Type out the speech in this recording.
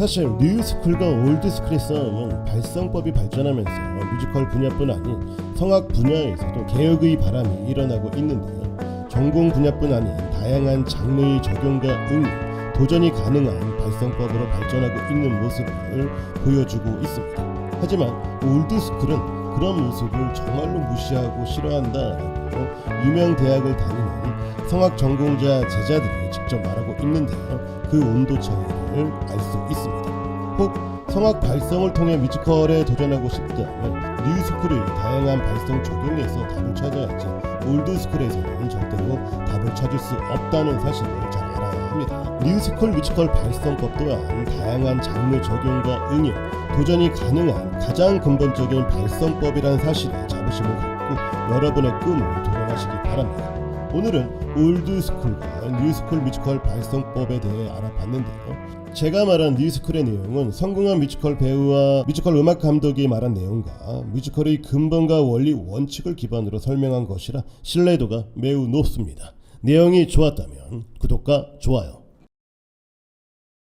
사실 뉴스쿨과 올드스쿨의 싸움은 발성법이 발전하면서 뮤지컬 분야뿐 아닌 성악 분야에서도 개혁의 바람이 일어나고 있는데요. 전공 분야뿐 아닌 다양한 장르의 적용과 응용, 도전이 가능한 발성법으로 발전하고 있는 모습을 보여주고 있습니다. 하지만 올드스쿨은 그런 모습을 정말로 무시하고 싫어한다라고 유명 대학을 다니는 성악 전공자 제자들이 직접 말하고 있는데요. 그 온도 차이 를알수 있습니다. 혹 성악 발성을 통해 뮤지컬에 도전하고 싶다면 뉴스쿨의 다양한 발성 적용에서 답을 찾아야지 올드스쿨에서는 절대로 답을 찾을 수 없다는 사실을 잘 알아야 합니다. 뉴스쿨 뮤지컬 발성법 또한 다양한 장르 적용과 응용, 도전이 가능한 가장 근본적인 발성법이라는 사실에 자부심을 갖고 여러분의 꿈을 도전하시기 바랍니다. 오늘은 올드스쿨과 뉴스쿨 뮤지컬 발성법에 대해 알아봤는데요. 제가 말한 뉴스쿨의 내용은 성공한 뮤지컬 배우와 뮤지컬 음악 감독이 말한 내용과 뮤지컬의 근본과 원리 원칙을 기반으로 설명한 것이라 신뢰도가 매우 높습니다. 내용이 좋았다면 구독과 좋아요